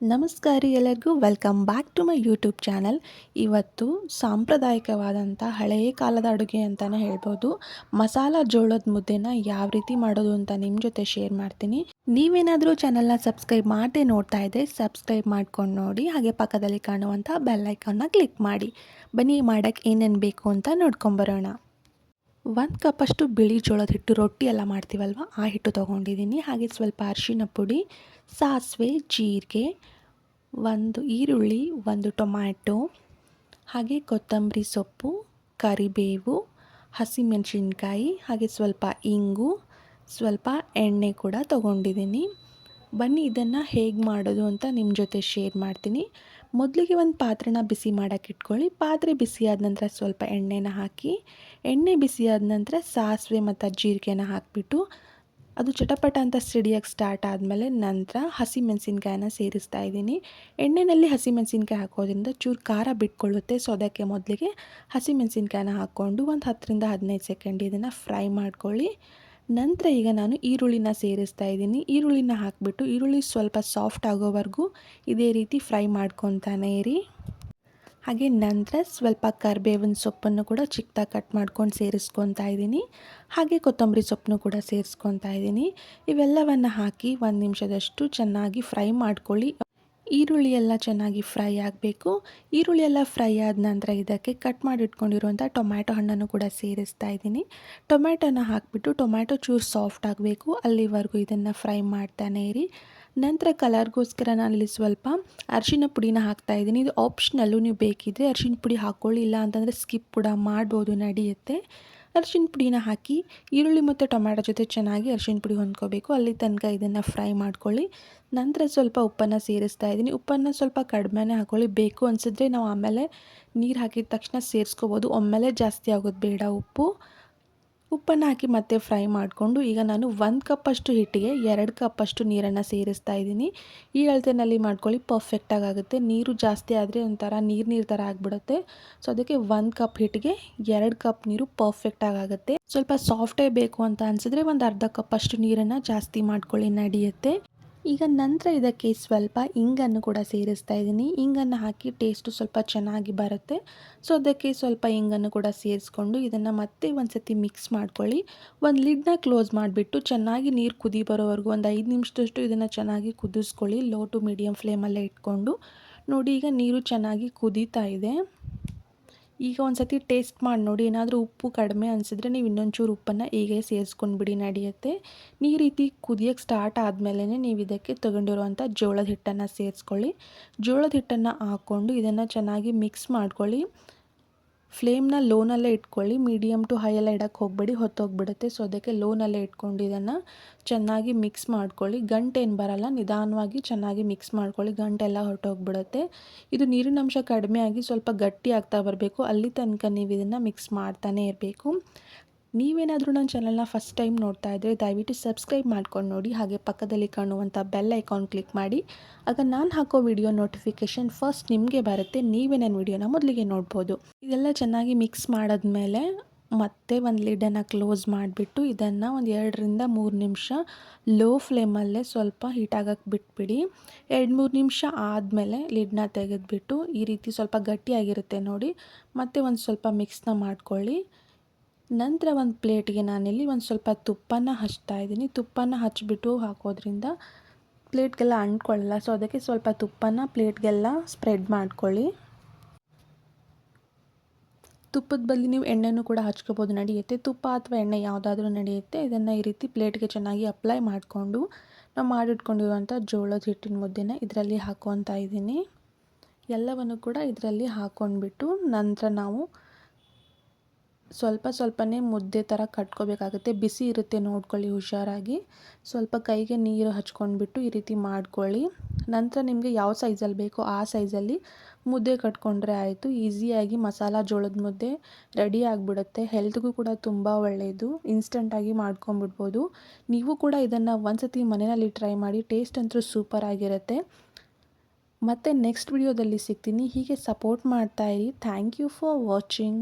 ನಮಸ್ಕಾರ ಎಲ್ಲರಿಗೂ. Welcome back to my YouTube channel ಇವತ್ತು ಸಾಂಪ್ರದಾಯಿಕವಾದಂಥ ಹಳೆಯ ಕಾಲದ ಅಡುಗೆ ಅಂತಲೇ ಹೇಳ್ಬೋದು. ಮಸಾಲ ಜೋಳದ ಮುದ್ದೆನ ಯಾವ ರೀತಿ ಮಾಡೋದು ಅಂತ ನಿಮ್ಮ ಜೊತೆ ಶೇರ್ ಮಾಡ್ತೀನಿ. ನೀವೇನಾದರೂ ಚಾನಲ್ನ ಸಬ್ಸ್ಕ್ರೈಬ್ ಮಾಡದೆ ನೋಡ್ತಾ ಇದ್ದರೆ ಸಬ್ಸ್ಕ್ರೈಬ್ ಮಾಡ್ಕೊಂಡು ನೋಡಿ. ಹಾಗೆ ಪಕ್ಕದಲ್ಲಿ ಕಾಣುವಂಥ ಬೆಲ್ಲೈಕನ್ನ ಕ್ಲಿಕ್ ಮಾಡಿ. ಬನ್ನಿ ಮಾಡೋಕ್ಕೆ ಏನೇನು ಬೇಕು ಅಂತ ನೋಡ್ಕೊಂಬರೋಣ ಒಂದು ಕಪ್ಪಷ್ಟು ಬಿಳಿ ಜೋಳದ ಹಿಟ್ಟು ರೊಟ್ಟಿ ಎಲ್ಲ ಮಾಡ್ತೀವಲ್ವ? ಆ ಹಿಟ್ಟು ತೊಗೊಂಡಿದ್ದೀನಿ. ಹಾಗೆ ಸ್ವಲ್ಪ ಅರಿಶಿನ ಪುಡಿ, ಸಾಸಿವೆ, ಜೀರಿಗೆ, ಒಂದು ಈರುಳ್ಳಿ, ಒಂದು ಟೊಮ್ಯಾಟೊ, ಹಾಗೆ ಕೊತ್ತಂಬರಿ ಸೊಪ್ಪು, ಕರಿಬೇವು, ಹಸಿಮೆಣಸಿನ್ಕಾಯಿ, ಹಾಗೆ ಸ್ವಲ್ಪ ಇಂಗು, ಸ್ವಲ್ಪ ಎಣ್ಣೆ ಕೂಡ ತೊಗೊಂಡಿದ್ದೀನಿ. ಬನ್ನಿ, ಇದನ್ನು ಹೇಗೆ ಮಾಡೋದು ಅಂತ ನಿಮ್ಮ ಜೊತೆ ಶೇರ್ ಮಾಡ್ತೀನಿ. ಮೊದಲಿಗೆ ಒಂದು ಪಾತ್ರೆನ ಬಿಸಿ ಮಾಡೋಕ್ಕೆ ಇಟ್ಕೊಳ್ಳಿ. ಪಾತ್ರೆ ಬಿಸಿಯಾದ ನಂತರ ಸ್ವಲ್ಪ ಎಣ್ಣೆನ ಹಾಕಿ, ಎಣ್ಣೆ ಬಿಸಿಯಾದ ನಂತರ ಸಾಸಿವೆ ಮತ್ತು ಜೀರಿಗೆನ ಹಾಕಿಬಿಟ್ಟು, ಅದು ಚಟಪಟ ಅಂತ ಸಿಡಿಯೋಕ್ಕೆ ಸ್ಟಾರ್ಟ್ ಆದಮೇಲೆ ನಂತರ ಹಸಿ ಮೆಣಸಿನ್ಕಾಯನ್ನ ಸೇರಿಸ್ತಾ ಇದ್ದೀನಿ. ಎಣ್ಣೆಯಲ್ಲಿ ಹಸಿ ಮೆಣಸಿನ್ಕಾಯಿ ಹಾಕೋದ್ರಿಂದ ಚೂರು ಖಾರ ಬಿಟ್ಕೊಳ್ಳುತ್ತೆ. ಸೊ ಅದಕ್ಕೆ ಮೊದಲಿಗೆ ಹಸಿ ಮೆಣಸಿನ್ಕಾಯನ್ನ ಹಾಕ್ಕೊಂಡು ಒಂದು ಹತ್ತರಿಂದ ಹದಿನೈದು ಸೆಕೆಂಡ್ ಇದನ್ನು ಫ್ರೈ ಮಾಡ್ಕೊಳ್ಳಿ. ನಂತರ ಈಗ ನಾನು ಈರುಳ್ಳಿನ ಸೇರಿಸ್ತಾ ಇದ್ದೀನಿ. ಈರುಳ್ಳಿನ ಹಾಕಿಬಿಟ್ಟು ಈರುಳ್ಳಿ ಸ್ವಲ್ಪ ಸಾಫ್ಟ್ ಆಗೋವರೆಗೂ ಇದೇ ರೀತಿ ಫ್ರೈ ಮಾಡ್ಕೊತಾನೆ ಇರಿ. ಹಾಗೆ ನಂತರ ಸ್ವಲ್ಪ ಕರಿಬೇವಿನ ಸೊಪ್ಪನ್ನು ಕೂಡ ಚಿಕ್ಕದಾಗಿ ಕಟ್ ಮಾಡ್ಕೊಂಡು ಸೇರಿಸ್ಕೊತಾ ಇದ್ದೀನಿ. ಹಾಗೆ ಕೊತ್ತಂಬರಿ ಸೊಪ್ಪನ್ನು ಕೂಡ ಸೇರಿಸ್ಕೊತಾ ಇದ್ದೀನಿ. ಇವೆಲ್ಲವನ್ನು ಹಾಕಿ ಒಂದು ನಿಮಿಷದಷ್ಟು ಚೆನ್ನಾಗಿ ಫ್ರೈ ಮಾಡ್ಕೊಳ್ಳಿ. ಈರುಳ್ಳಿ ಎಲ್ಲ ಚೆನ್ನಾಗಿ ಫ್ರೈ ಆಗಬೇಕು. ಈರುಳ್ಳಿ ಎಲ್ಲ ಫ್ರೈ ಆದ ನಂತರ ಇದಕ್ಕೆ ಕಟ್ ಮಾಡಿ ಇಟ್ಕೊಂಡಿರುವಂಥ ಟೊಮ್ಯಾಟೊ ಹಣ್ಣನ್ನು ಕೂಡ ಸೇರಿಸ್ತಾ ಇದ್ದೀನಿ. ಟೊಮ್ಯಾಟೊನ ಹಾಕಿಬಿಟ್ಟು ಟೊಮ್ಯಾಟೊ ಚೂರು ಸಾಫ್ಟ್ ಆಗಬೇಕು. ಅಲ್ಲಿವರೆಗೂ ಇದನ್ನು ಫ್ರೈ ಮಾಡ್ತಾನೆ ಇರಿ. ನಂತರ ಕಲರ್ಗೋಸ್ಕರ ನಾನು ಇಲ್ಲಿ ಸ್ವಲ್ಪ ಅರಿಶಿನ ಪುಡಿನ ಹಾಕ್ತಾ ಇದ್ದೀನಿ. ಇದು ಆಪ್ಷನಲ್ಲೂ ನೀವು ಬೇಕಿದ್ದರೆ ಅರಿಶಿನ ಪುಡಿ ಹಾಕ್ಕೊಳ್ಳಿ ಇಲ್ಲ ಅಂತಂದರೆ ಸ್ಕಿಪ್ ಕೂಡ ಮಾಡ್ಬೋದು, ನಡೆಯುತ್ತೆ. ಅರಿಶಿನ ಪುಡಿನ ಹಾಕಿ, ಈರುಳ್ಳಿ ಮತ್ತು ಟೊಮ್ಯಾಟೊ ಜೊತೆ ಚೆನ್ನಾಗಿ ಅರಿಶಿನ ಪುಡಿ ಹೊಂದ್ಕೋಬೇಕು. ಅಲ್ಲಿ ತನಕ ಇದನ್ನು ಫ್ರೈ ಮಾಡ್ಕೊಳ್ಳಿ. ನಂತರ ಸ್ವಲ್ಪ ಉಪ್ಪನ್ನು ಸೇರಿಸ್ತಾ ಇದ್ದೀನಿ. ಉಪ್ಪನ್ನು ಸ್ವಲ್ಪ ಕಡಿಮೆನೇ ಹಾಕ್ಕೊಳ್ಳಿ ಬೇಕು ಅನಿಸಿದ್ರೆ ನಾವು ಆಮೇಲೆ ನೀರು ಹಾಕಿದ ತಕ್ಷಣ ಸೇರಿಸ್ಕೋಬೋದು. ಒಮ್ಮೆಲೆ ಜಾಸ್ತಿ ಆಗೋದು ಬೇಡ ಉಪ್ಪು. ಉಪ್ಪನ್ನು ಹಾಕಿ ಮತ್ತೆ ಫ್ರೈ ಮಾಡಿಕೊಂಡು ಈಗ ನಾನು ಒಂದು ಕಪ್ಪಷ್ಟು ಹಿಟ್ಟಿಗೆ ಎರಡು ಕಪ್ಪಷ್ಟು ನೀರನ್ನು ಸೇರಿಸ್ತಾ ಇದ್ದೀನಿ. ಈ ಅಳತೆನಲ್ಲಿ ಮಾಡ್ಕೊಳ್ಳಿ ಪರ್ಫೆಕ್ಟಾಗಿ ಆಗುತ್ತೆ. ನೀರು ಜಾಸ್ತಿ ಆದರೆ ಒಂಥರ ನೀರು ನೀರು ಥರ ಆಗಿಬಿಡುತ್ತೆ. ಸೊ ಅದಕ್ಕೆ ಒಂದು ಕಪ್ ಹಿಟ್ಟಿಗೆ ಎರಡು ಕಪ್ ನೀರು ಪರ್ಫೆಕ್ಟಾಗಿ ಆಗುತ್ತೆ. ಸ್ವಲ್ಪ ಸಾಫ್ಟೇ ಬೇಕು ಅಂತ ಅನಿಸಿದ್ರೆ ಒಂದು ಅರ್ಧ ಕಪ್ಪಷ್ಟು ನೀರನ್ನು ಜಾಸ್ತಿ ಮಾಡ್ಕೊಳ್ಳಿ, ನಡೆಯುತ್ತೆ. ಈಗ ನಂತರ ಇದಕ್ಕೆ ಸ್ವಲ್ಪ ಇಂಗನ್ನು ಕೂಡ ಸೇರಿಸ್ತಾ ಇದ್ದೀನಿ. ಇಂಗನ್ನು ಹಾಕಿ ಟೇಸ್ಟು ಸ್ವಲ್ಪ ಚೆನ್ನಾಗಿ ಬರುತ್ತೆ. ಸೊ, ಅದಕ್ಕೆ ಸ್ವಲ್ಪ ಇಂಗನ್ನು ಕೂಡ ಸೇರಿಸ್ಕೊಂಡು ಇದನ್ನು ಮತ್ತೆ ಒಂದು ಸತಿ ಮಿಕ್ಸ್ ಮಾಡ್ಕೊಳ್ಳಿ. ಒಂದು ಲಿಡ್ನ ಕ್ಲೋಸ್ ಮಾಡಿಬಿಟ್ಟು ಚೆನ್ನಾಗಿ ನೀರು ಕುದಿ ಬರೋವರೆಗೂ ಒಂದು ಐದು ನಿಮಿಷದಷ್ಟು ಇದನ್ನು ಚೆನ್ನಾಗಿ ಕುದಿಸ್ಕೊಳ್ಳಿ. ಲೋ ಟು ಮೀಡಿಯಮ್ ಫ್ಲೇಮಲ್ಲೇ ಇಟ್ಕೊಂಡು. ನೋಡಿ, ಈಗ ನೀರು ಚೆನ್ನಾಗಿ ಕುದೀತಾ ಇದೆ. ಈಗ ಒಂದು ಸತಿ ಟೇಸ್ಟ್ ಮಾಡಿ ನೋಡಿ. ಏನಾದರೂ ಉಪ್ಪು ಕಡಿಮೆ ಅನಿಸಿದ್ರೆ ನೀವು ಇನ್ನೊಂಚೂರು ಉಪ್ಪನ್ನು ಹೀಗೆ ಸೇರಿಸ್ಕೊಂಡ್ಬಿಡಿ ನಡೆಯುತ್ತೆ. ಈ ರೀತಿ ಕುದಿಯೋಕ್ಕೆ ಸ್ಟಾರ್ಟ್ ಆದಮೇಲೆ ನೀವು ಇದಕ್ಕೆ ತೊಗೊಂಡಿರುವಂಥ ಜೋಳದ ಹಿಟ್ಟನ್ನು ಸೇರಿಸ್ಕೊಳ್ಳಿ. ಜೋಳದ ಹಿಟ್ಟನ್ನು ಹಾಕ್ಕೊಂಡು ಇದನ್ನು ಚೆನ್ನಾಗಿ ಮಿಕ್ಸ್ ಮಾಡ್ಕೊಳ್ಳಿ. ಫ್ಲೇಮ್ನ ಲೋನಲ್ಲೇ ಇಟ್ಕೊಳ್ಳಿ. ಮೀಡಿಯಮ್ ಟು ಹೈ ಎಲ್ಲ ಇಡೋಕ್ಕೆ ಹೋಗಬೇಡಿ, ಹೊತ್ತೋಗ್ಬಿಡುತ್ತೆ. ಸೊ, ಅದಕ್ಕೆ ಲೋನಲ್ಲೇ ಇಟ್ಕೊಂಡು ಇದನ್ನು ಚೆನ್ನಾಗಿ ಮಿಕ್ಸ್ ಮಾಡ್ಕೊಳ್ಳಿ. ಗಂಟೇನು ಬರಲ್ಲ, ನಿಧಾನವಾಗಿ ಚೆನ್ನಾಗಿ ಮಿಕ್ಸ್ ಮಾಡ್ಕೊಳ್ಳಿ. ಗಂಟೆಲ್ಲ ಹೊರಟೋಗ್ಬಿಡುತ್ತೆ. ಇದು ನೀರಿನ ಅಂಶ ಕಡಿಮೆ ಆಗಿ ಸ್ವಲ್ಪ ಗಟ್ಟಿ ಆಗ್ತಾ ಬರಬೇಕು. ಅಲ್ಲಿ ತನಕ ನೀವು ಇದನ್ನು ಮಿಕ್ಸ್ ಮಾಡ್ತಾನೆ ಇರಬೇಕು. ನೀವೇನಾದರೂ ನನ್ನ ಚಾನಲ್ನ ಫಸ್ಟ್ ಟೈಮ್ ನೋಡ್ತಾ ಇದ್ದರೆ ದಯವಿಟ್ಟು ಸಬ್ಸ್ಕ್ರೈಬ್ ಮಾಡ್ಕೊಂಡು ನೋಡಿ. ಹಾಗೆ ಪಕ್ಕದಲ್ಲಿ ಕಾಣುವಂಥ ಬೆಲ್ ಐಕಾನ್ ಕ್ಲಿಕ್ ಮಾಡಿ. ಆಗ ನಾನು ಹಾಕೋ ವಿಡಿಯೋ ನೋಟಿಫಿಕೇಷನ್ ಫಸ್ಟ್ ನಿಮಗೆ ಬರುತ್ತೆ. ನೀವೇ ನನ್ನ ವಿಡಿಯೋನ ಮೊದಲಿಗೆ ನೋಡ್ಬೋದು. ಇದೆಲ್ಲ ಚೆನ್ನಾಗಿ ಮಿಕ್ಸ್ ಮಾಡಿದ್ಮೇಲೆ ಮತ್ತೆ ಒಂದು ಲಿಡನ್ನು ಕ್ಲೋಸ್ ಮಾಡಿಬಿಟ್ಟು ಇದನ್ನು ಒಂದು ಎರಡರಿಂದ ಮೂರು ನಿಮಿಷ ಲೋ ಫ್ಲೇಮಲ್ಲೇ ಸ್ವಲ್ಪ ಹೀಟಾಗಕ್ಕೆ ಬಿಟ್ಬಿಡಿ. ಎರಡು ಮೂರು ನಿಮಿಷ ಆದಮೇಲೆ ಲಿಡ್ನ ತೆಗೆದುಬಿಟ್ಟು ಈ ರೀತಿ ಸ್ವಲ್ಪ ಗಟ್ಟಿಯಾಗಿರುತ್ತೆ ನೋಡಿ. ಮತ್ತೆ ಒಂದು ಸ್ವಲ್ಪ ಮಿಕ್ಸ್ನ ಮಾಡ್ಕೊಳ್ಳಿ. ನಂತರ ಒಂದು ಪ್ಲೇಟಿಗೆ ನಾನಿಲ್ಲಿ ಒಂದು ಸ್ವಲ್ಪ ತುಪ್ಪನ ಹಚ್ತಾ ಇದ್ದೀನಿ. ತುಪ್ಪನ ಹಚ್ಚಿಬಿಟ್ಟು ಹಾಕೋದ್ರಿಂದ ಪ್ಲೇಟ್ಗೆಲ್ಲ ಅಂಟ್ಕೊಳ್ಳಲ್ಲ. ಸೊ ಅದಕ್ಕೆ ಸ್ವಲ್ಪ ತುಪ್ಪನ ಪ್ಲೇಟ್ಗೆಲ್ಲ ಸ್ಪ್ರೆಡ್ ಮಾಡ್ಕೊಳ್ಳಿ. ತುಪ್ಪದ ಬದಲು ನೀವು ಎಣ್ಣೆನೂ ಕೂಡ ಹಚ್ಕೋಬೋದು ನಡೆಯುತ್ತೆ. ತುಪ್ಪ ಅಥವಾ ಎಣ್ಣೆ ಯಾವುದಾದ್ರೂ ನಡೆಯುತ್ತೆ. ಇದನ್ನು ಈ ರೀತಿ ಪ್ಲೇಟ್ಗೆ ಚೆನ್ನಾಗಿ ಅಪ್ಲೈ ಮಾಡಿಕೊಂಡು ನಾವು ಮಾಡಿಟ್ಕೊಂಡಿರುವಂಥ ಜೋಳದ ಹಿಟ್ಟಿನ ಮುದ್ದೆನ ಇದರಲ್ಲಿ ಹಾಕ್ಕೊತಾ ಇದ್ದೀನಿ. ಎಲ್ಲವನ್ನು ಕೂಡ ಇದರಲ್ಲಿ ಹಾಕ್ಕೊಂಡ್ಬಿಟ್ಟು ನಂತರ ನಾವು ಸ್ವಲ್ಪ ಸ್ವಲ್ಪನೇ ಮುದ್ದೆ ಥರ ಕಟ್ಕೋಬೇಕಾಗುತ್ತೆ. ಬಿಸಿ ಇರುತ್ತೆ ನೋಡ್ಕೊಳ್ಳಿ, ಹುಷಾರಾಗಿ. ಸ್ವಲ್ಪ ಕೈಗೆ ನೀರು ಹಚ್ಕೊಂಡ್ಬಿಟ್ಟು ಈ ರೀತಿ ಮಾಡ್ಕೊಳ್ಳಿ. ನಂತರ ನಿಮಗೆ ಯಾವ ಸೈಜಲ್ಲಿ ಬೇಕೋ ಆ ಸೈಜಲ್ಲಿ ಮುದ್ದೆ ಕಟ್ಕೊಂಡ್ರೆ ಆಯಿತು. ಈಸಿಯಾಗಿ ಮಸಾಲ ಜೋಳದ ಮುದ್ದೆ ರೆಡಿ ಆಗಿಬಿಡುತ್ತೆ. ಹೆಲ್ತ್ಗೂ ಕೂಡ ತುಂಬ ಒಳ್ಳೆಯದು ಇನ್ಸ್ಟಂಟಾಗಿ ಮಾಡ್ಕೊಂಬಿಡ್ಬೋದು ನೀವು ಕೂಡ ಇದನ್ನು ಒಂದು ಸತಿ ಮನೆಯಲ್ಲಿ ಟ್ರೈ ಮಾಡಿ, ಟೇಸ್ಟ್ ಅಂತೂ ಸೂಪರ್ ಆಗಿರುತ್ತೆ. ಮತ್ತು ನೆಕ್ಸ್ಟ್ ವಿಡಿಯೋದಲ್ಲಿ ಸಿಗ್ತೀನಿ. ಹೀಗೆ ಸಪೋರ್ಟ್ ಮಾಡ್ತಾಯಿರಿ ಥ್ಯಾಂಕ್ ಯು ಫಾರ್ ವಾಚಿಂಗ್.